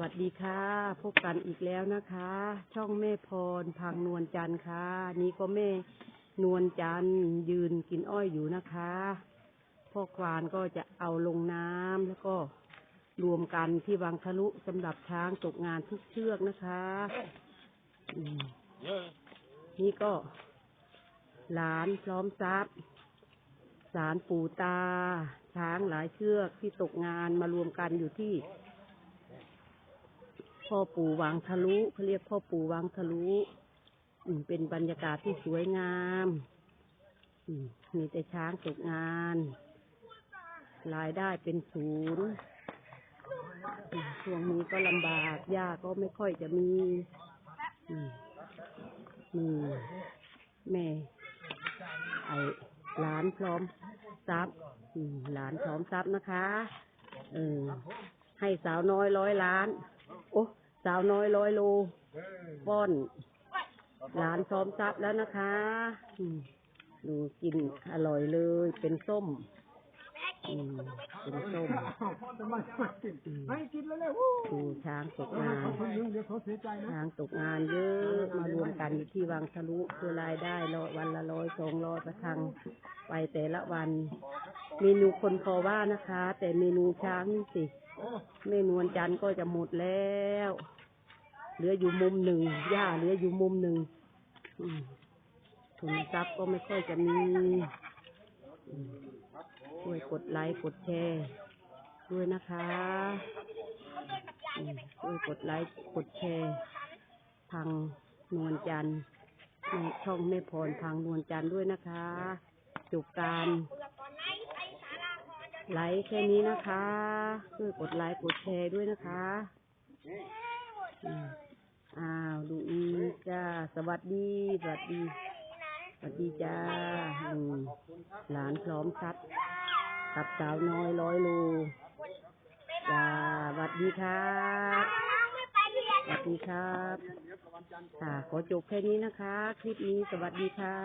วัสดีค่ะ พบกันอีกแล้วนะคะ ช่องแม่พรพังนวลจันทร์ค่ะ นี่ก็แม่นวลจันทร์ยืนกินอ้อยอยู่นะคะพ่อควานก็จะเอาลงน้ำแล้วก็รวมกันที่วังทะลุสำหรับช้างตกงานทุกเชือกนะคะนี่ก็ หลานพร้อมทรัพย์สารปู่ตา ช้างหลายเชือกที่ตกงานมารวมกันอยู่ที่ พ่อปู่วังทะลุเขาเรียกพ่อปู่วังทะลุเป็นบรรยากาศที่สวยงามมีแต่ช้างตกงาน รายได้เป็นศูนย์ช่วงนี้ก็ลำบากหญ้าก็ไม่ค่อยจะมีมนี่แม่ไอหลานพร้อมทรัพย์หลานพร้อมทรัพย์นะคะ เออให้สาวน้อยร้อยล้าน สาวน้อยร้อยโลป้อนหลานพร้อมทรัพย์แล้วนะคะอืมดูกินอร่อยเลย เป็นส้ม อืมเป็นส้มไม่กินให้กินแล้วเลยดูช้างตกงาน เดี๋ยวเขาเสียใจนะช้างตกงานเยอะมารวมกันอยู่ที่วังทะลุเพื่อรายได้รอยวันละร้อยสองร้อยประทังไปแต่ละวัน เมนูคนพอว่านะคะ แต่เมนูช้างนี่สิเมนูวันจันทร์ก็จะหมดแล้ว เหลืออยู่มุมหนึ่งหญ้าเหลืออยู่มุมหนึ่งทุนทรัพย์ก็ไม่ค่อยจะมี กดไลค์กดแชร์ด้วยนะคะอืมช่วยกดไลค์กดแชร์ทางนวลจันทร์ในช่องแม่พรทางนวลจันทร์ด้วยนะคะจบการไลค์แค่นี้นะคะช่วยกดไลค์กดแชร์ด้วยนะคะอ้าวดูอีจ้าสวัสดีสวัสดีสวัสดีจ้าหลานพร้อมชัด กับสาวน้อยร้อยโลจ้าสวัสดีครับสวัสดีครับ ค่ะ ขอจบแค่นี้นะคะ คลิปนี้สวัสดีค่ะ